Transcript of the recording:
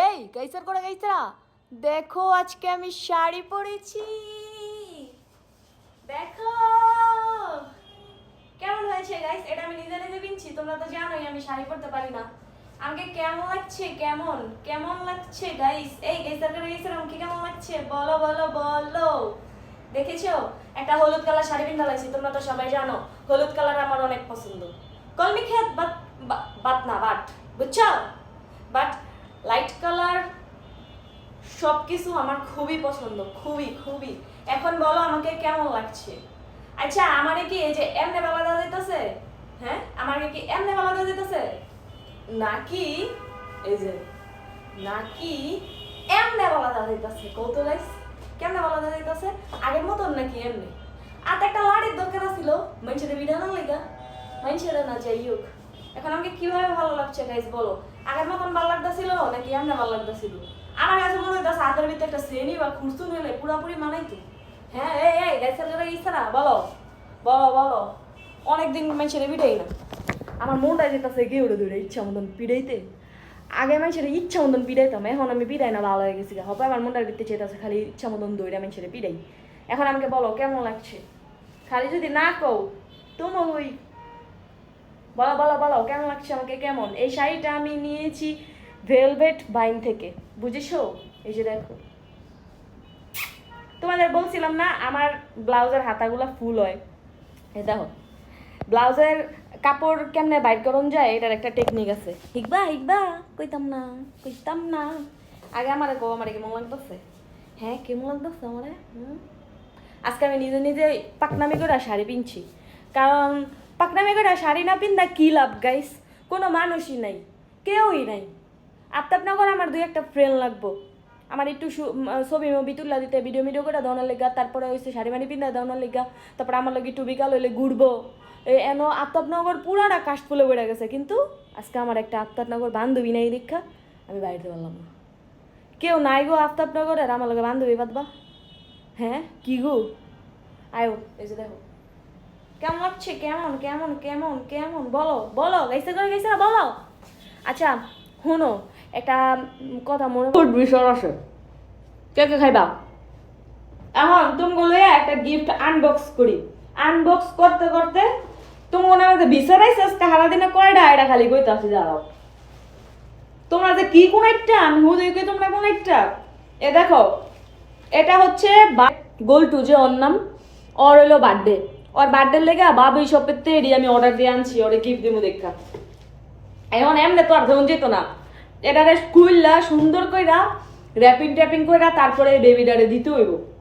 এই গাইসার করে গাইসরা দেখো, আজকে আমি শাড়ি পরেছি। দেখো। কেমন হয়েছে গাইস এটা আমি নিজে নিজে কিনছি তোমরা তো জানোই আমি শাড়ি পরতে পারি না। আমাকে কেমন লাগছে? কেমন? কেমন লাগছে গাইস এই গাইসার করে গাইসরা আমাকে কেমন লাগছে? বলো বলো বলো। দেখেছ? একটা হলুদ কালার শাড়ি পিন্ধা লাগছে, তোমরা তো সবাই জানো। হলুদ কালার আমার অনেক পছন্দ। কলমি খেত বাট বাট না, বাট। বুঝছ? বাট লাইট কালার সব কিছু আমার খুবই পছন্দ, খুবই খুবই। এখন বলো আমাকে কেমন লাগছে? আচ্ছা আমারে কি এই যে এমনে বাবা দেওয়া যেতেছে হ্যাঁ? আমাকে কি এমনে বাবা দেওয়া যেতেছে নাকি, এই যে, নাকি এমনে বাবা দেওয়া যেতেছে কৌতূহল গাইস কেমনে বাবা দেওয়া যেতেছে আগের মতন নাকি এমনি? আর একটা লাড়ির দরকার ছিল মানুষের ভিডিও না লেগা। মানুষের না যাই হোক। এখন আমাকে কীভাবে ভালো লাগছে গাইস বলো? আগের মতন ভালো লাগতেছিল নাকি এমনি ভালো লাগতেছিল? আমার কাছে মনে হইতেছে হাতের ভিতরে একটা শ্রেণি বা খুরসুন হইলে পুরাপুরি মানাই তো হ্যাঁ এই এই গাইসের করে ইচ্ছা না? বলো বলো বলো। অনেকদিন মানুষের বিটাই না। আমার মনটা যেতেছে গিয়ে উড়ে দৌড়ে ইচ্ছা মতন পিড়াইতে। আগে মানুষের ইচ্ছা মতন পিড়াইতাম, এখন আমি পিড়াই না, ভালো হয়ে গেছি হবে আমার মনটা দিতে চেয়েছে খালি ইচ্ছা মতন দৌড়ে মানুষের পিড়াই। এখন আমাকে বলো, কেমন লাগছে? খালি যদি না কও, তোমার ওই বলো বলো বলো কেমন লাগছে আমাকে? কেমন? এই শাড়িটা আমি নিয়েছি ভেলভেট বাইন থেকে। বুঝেছ? এই যে দেখো। তোমাদের বলছিলাম না, আমার ব্লাউজের হাতাগুলো ফুল হয়। এই দেখো। ব্লাউজের কাপড় কেমনে বাইর করন যায়, এটার একটা টেকনিক আছে। হিকবা হিকবা, কইতাম না কইতাম না। আগে আমার গো আমার কেমন লাগতেছে? হ্যাঁ কেমন লাগতেছে আমার? আজকে আমি নিজে নিজে পাকনামি করে শাড়ি পিনছি। কারণ পাকনামি করে শাড়ি না পিন্দা কি লাভ গাইস কোনো মানুষই নাই, কেউই নাই। আফতাবনগর আমার দুই একটা ফ্রেন্ড লাগবো। আমার একটু ছবি মবি তুলা দিতে ভিডিও ভিডিও করে দেওয়ার লেগা, তারপরে হয়েছে শাড়ি মাড়ি পিন্ধা দেওয়ার লেগা, তারপরে আমার লগে একটু বিকাল হইলে ঘুরবো। এন আফতাবনগর পুরাটা কাশফুলে বেড়ে গেছে, কিন্তু আজকে আমার একটা আফতাবনগর বান্ধবী নাই দীক্ষা, আমি বাইরে পারলাম না। কেউ নাই গো আফতাবনগরের, আমার লগে বান্ধবী বাঁধবা। হ্যাঁ? কি গো? আয়ো, এই যে দেখো। কেমন লাগছে কেমন কেমন কেমন কেমন? বলো বলো, গাইছে করে গেছে বলো। আচ্ছা শুনো, একটা কথা মনে বিষয় আছে। কে কে খাইবা? এখন তুমি একটা গিফট আনবক্স করি। আনবক্স করতে করতে তুমি মনে হয় বিচারাইছে আজকে সারা দিনে কয়টা এটা খালি কইতে আসি দাঁড়াও। তোমরা যে কি কোন একটা? আমি হুদয় কই তোমরা কোন একটা? এ দেখো, এটা হচ্ছে গোল টু যে ওর নাম, ওর হইল বার্থডে ওর বার্থডে লেগে বাবু এই শপের তেরি আমি অর্ডার দিয়ে আনছি, ওরে গিফট দিব দেখা। এখন এমনি তো আর ধরুন যেত না। এটা খুললা সুন্দর কইরা র্যাপিং ট্যাপিং কইরা তারপরে বেবিটারে দিতে হইব।